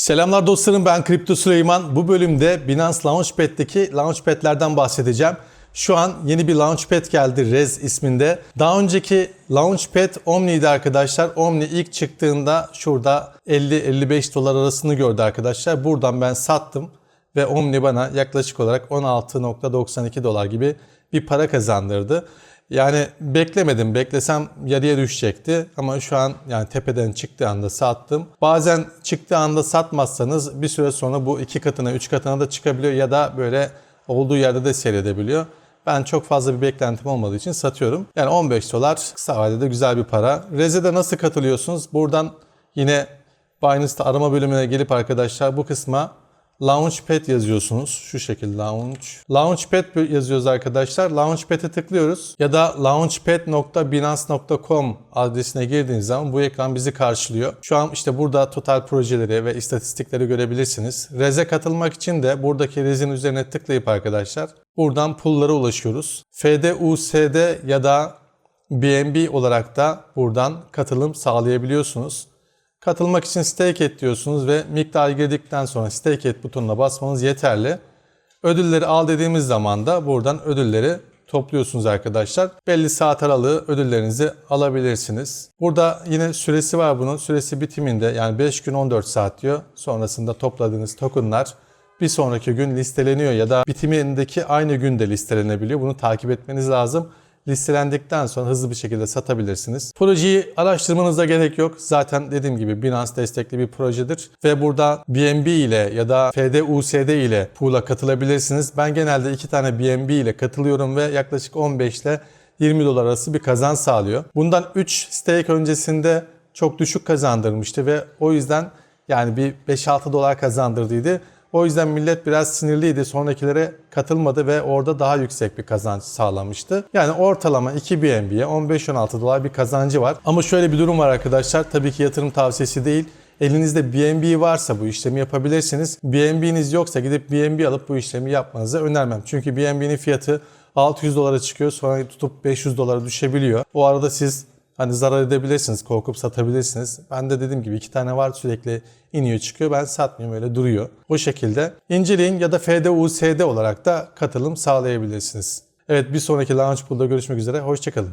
Selamlar dostlarım ben Kripto Süleyman. Bu bölümde Binance Launchpad'deki Launchpad'lerden bahsedeceğim. Şu an yeni bir Launchpad geldi Rez isminde. Daha önceki Launchpad Omni'ydi arkadaşlar. Omni ilk çıktığında şurada 50-55 dolar arasını gördü arkadaşlar. Buradan ben sattım ve Omni bana yaklaşık olarak 16.92 dolar gibi bir para kazandırdı. Yani beklemedim. Beklesem yarıya düşecekti. Ama şu an yani tepeden çıktığı anda sattım. Bazen çıktığı anda satmazsanız bir süre sonra bu iki katına, üç katına da çıkabiliyor ya da böyle olduğu yerde de seyredebiliyor. Ben çok fazla bir beklentim olmadığı için satıyorum. Yani 15 dolar kısa vadede güzel bir para. Reze'de nasıl katılıyorsunuz? Buradan yine Binance'da arama bölümüne gelip arkadaşlar bu kısma Launchpad yazıyorsunuz. Şu şekilde launch. Launchpad yazıyoruz arkadaşlar. Launchpad'e tıklıyoruz. Ya da launchpad.binance.com adresine girdiğiniz zaman bu ekran bizi karşılıyor. Şu an işte burada total projeleri ve istatistikleri görebilirsiniz. Rez'e katılmak için de buradaki Rez'in üzerine tıklayıp arkadaşlar buradan pool'lara ulaşıyoruz. FDUSD ya da BNB olarak da buradan katılım sağlayabiliyorsunuz. Katılmak için stake et diyorsunuz ve miktar girdikten sonra stake et butonuna basmanız yeterli. Ödülleri al dediğimiz zaman da buradan ödülleri topluyorsunuz arkadaşlar. Belli saat aralığı ödüllerinizi alabilirsiniz. Burada yine süresi var bunun. Süresi bitiminde yani 5 gün 14 saat diyor. Sonrasında topladığınız tokenlar bir sonraki gün listeleniyor ya da bitimindeki aynı günde listelenebiliyor. Bunu takip etmeniz lazım listelendikten sonra hızlı bir şekilde satabilirsiniz. Projeyi araştırmanıza gerek yok. Zaten dediğim gibi Binance destekli bir projedir ve burada BNB ile ya da FDUSD ile pool'a katılabilirsiniz. Ben genelde iki tane BNB ile katılıyorum ve yaklaşık 15 ile 20 dolar arası bir kazan sağlıyor. Bundan 3 stake öncesinde çok düşük kazandırmıştı ve o yüzden yani bir 5-6 dolar kazandırdıydı. O yüzden millet biraz sinirliydi. Sonrakilere katılmadı ve orada daha yüksek bir kazanç sağlamıştı. Yani ortalama 2 BNB'ye 15-16 dolar bir kazancı var. Ama şöyle bir durum var arkadaşlar. Tabii ki yatırım tavsiyesi değil. Elinizde BNB varsa bu işlemi yapabilirsiniz. BNB'niz yoksa gidip BNB alıp bu işlemi yapmanızı önermem. Çünkü BNB'nin fiyatı 600 dolara çıkıyor sonra tutup 500 dolara düşebiliyor. O arada siz Hani zarar edebilirsiniz, korkup satabilirsiniz. Ben de dediğim gibi iki tane var sürekli iniyor çıkıyor. Ben satmıyorum öyle duruyor. O şekilde inceleyin ya da FDUSD olarak da katılım sağlayabilirsiniz. Evet bir sonraki Launch Pool'da görüşmek üzere. Hoşçakalın.